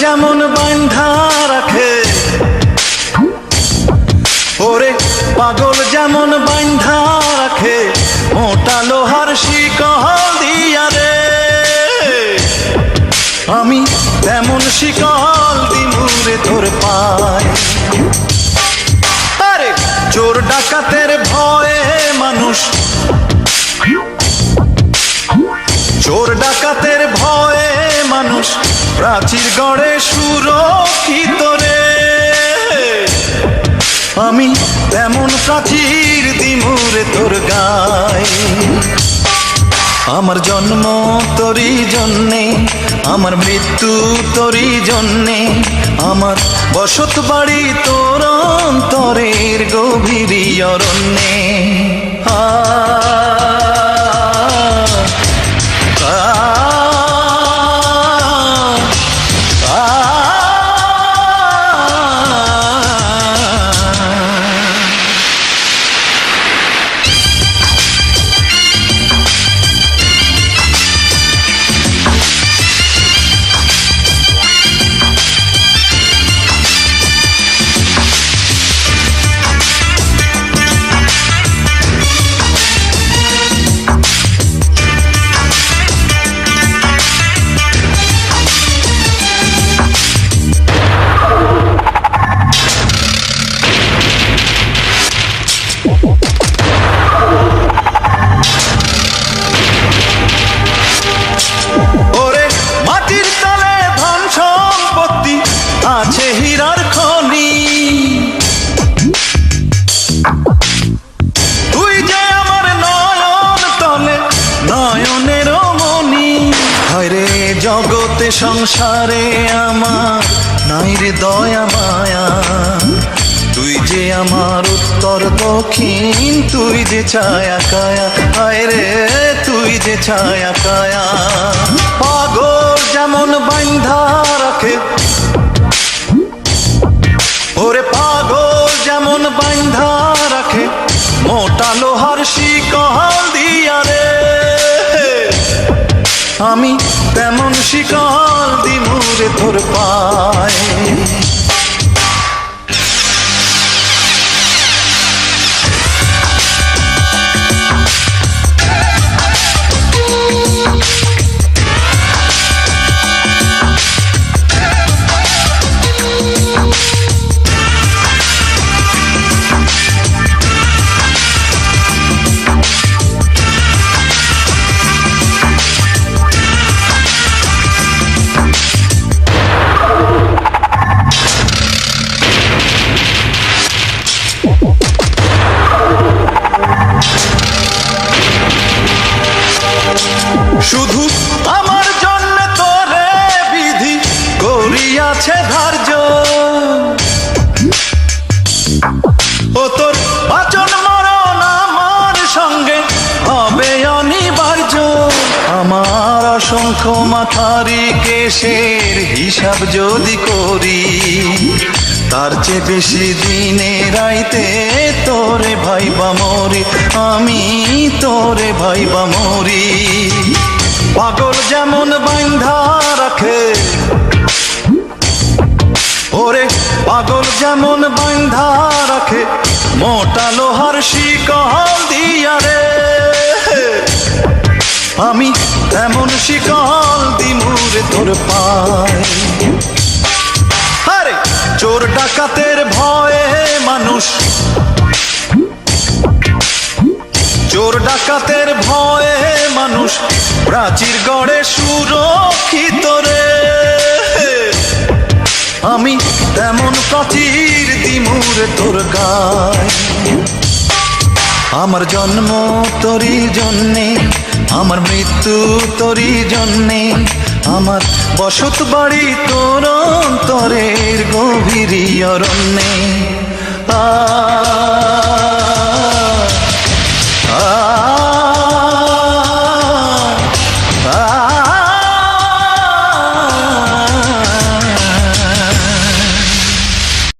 যেমন বান্ধা রাখে। ওরে পাগল যেমন বান্ধা রাখে, মোটা লোহার শিকল দিয়া রে। আমি তেমন শিকল দিমুরে তোর পায়। আরে চোর ডাকাতের ভয়ে মানুষ। চোর ডাকাতের ভয়ে মানুষ প্রাচীর গড়ে সুরক্ষিত রে। আমি তেমন প্রাচীর দিমুরে তোর গায়। আমার জন্ম তোরই জন্যে আমার মৃত্যু তোরই জন্যে আমার বসত বাড়ি তোর অন্তরের গভীর অরণ্যে। আ, সংসারে আমার, নাই রে দয়া মায়া। তুই যে আমার উত্তর দক্ষিণ, তুই যে ছায়া কায়া, হায় রে, তুই যে ছায়া কায়া। পাগল যেমন বান্ধা রাখে। ওরে আমার অসংখ্য মাথারি কেশের হিসাব যদি করি, তার চেয়ে বেশি দিনে রাইতে তোরে ভাই বা মরি, আমি তোরে ভাই বা মরি। পাগল যেমন বান্ধা রাখে, ওরে পাগল যেমন বান্ধা রাখে, মোটা লোহার শিকল দিয়া রে। আমি তেমন শিকল দিমুরে তোর পায়। আরে, চোর ডাকাতের ভয়ে মানুষ। চোর ডাকাতের ভয়ে মানুষ। প্রাচীর গড়ে সুরক্ষিত রে। আমি তেমন প্রাচীর দিমুরে তোর গায়। আমার জন্ম তোরই জন্যে আমার মৃত্যু তোরই জন্যে আমার বসত বাড়ি তোর অন্তরের গভীর অরণ্যে। আ